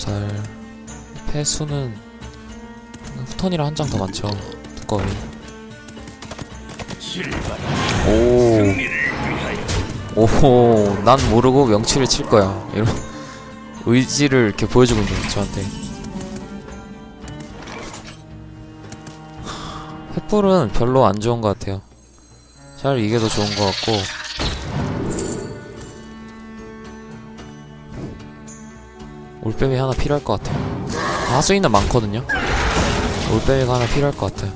암살 패수는 후턴이랑 한 장 더 많죠. 두꺼비 오. 오호 난 모르고 명치를 칠 거야. 이런 의지를 이렇게 보여주고 있는 저한테. 횃불은 별로 안 좋은 것 같아요. 차라리 이게 더 좋은 것 같고 올빼미 하나 필요할 것 같아요. 하수인은 많거든요. 올빼미가 하나 필요할 것 같아요.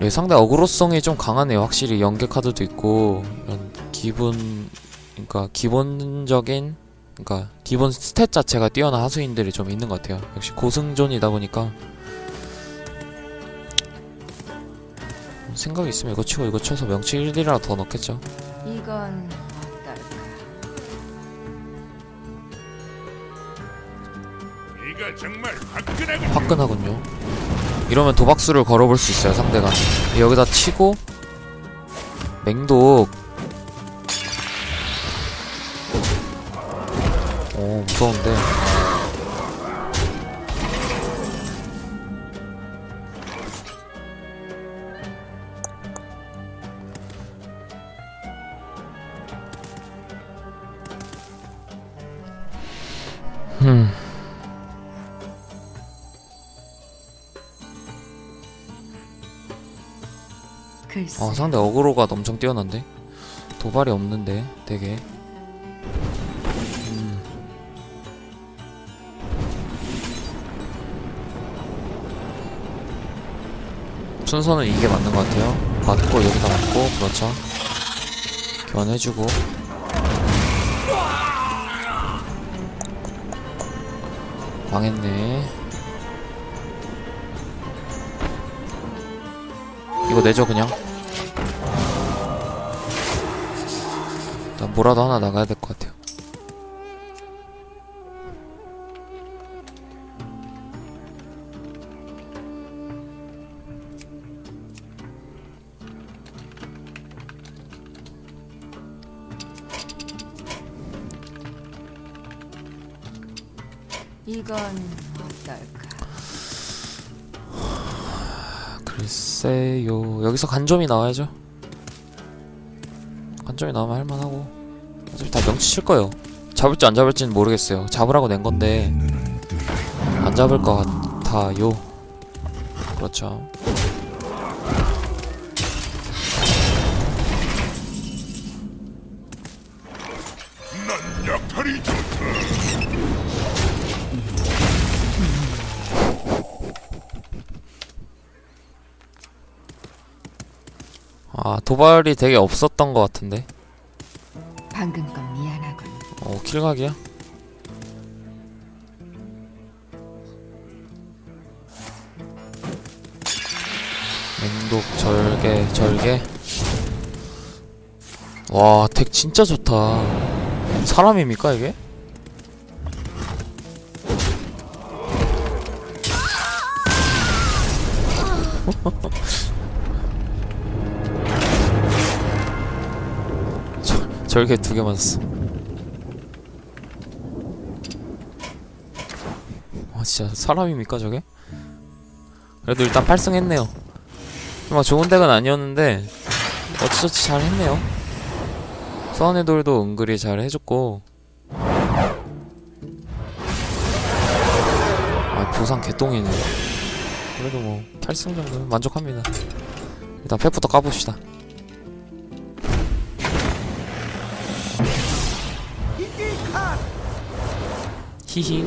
예, 상대 어그로성이 좀 강하네요. 확실히 연계 카드도 있고 이런 기본 그러니까 기본적인 그러니까 기본 스탯 자체가 뛰어난 하수인들이 좀 있는 것 같아요. 역시 고승존이다 보니까 생각이 있으면 이거 치고 이거 쳐서 명치 1딜이라 더 넣겠죠. 이건 네가 정말 화끈하군. 화끈하군요. 이러면 도박수를 걸어볼 수 있어요, 상대가. 여기다 치고, 맹독. 오, 무서운데. 음. 글쎄. 아 상대 어그로가 엄청 뛰어난데? 도발이 없는데 되게. 음. 순서는 이게 맞는 것 같아요. 맞고 여기다 맞고 그렇죠. 교환해주고. 망했네. 이거 내줘 그냥 나 뭐라도 하나 나가야 될 것 같아요. 이건 어떨까? 글쎄요. 여기서 간점이 나와야죠. 간점이 나오면 할만하고. 어차피 다 명치 칠 거예요. 잡을지 안 잡을지는 모르겠어요. 잡으라고 낸 건데 안 잡을 것 같아요. 그렇죠. 아 도발이 되게 없었던 것 같은데. 방금 건 미안하군. 어 킬각이야? 맹독 절개 절개 와 덱 진짜 좋다 사람입니까 이게? 절- 절개 두개 맞았어. 아 진짜 사람입니까 저게? 그래도 일단 8승 했네요. 막 좋은 덱은 아니었는데 어찌저찌 잘 했네요. 수원의 돌도 은근히 잘 해줬고. 아 부상 개똥이네. 그래도 뭐 8승 정도면 만족합니다. 일단 팩부터 까봅시다 히히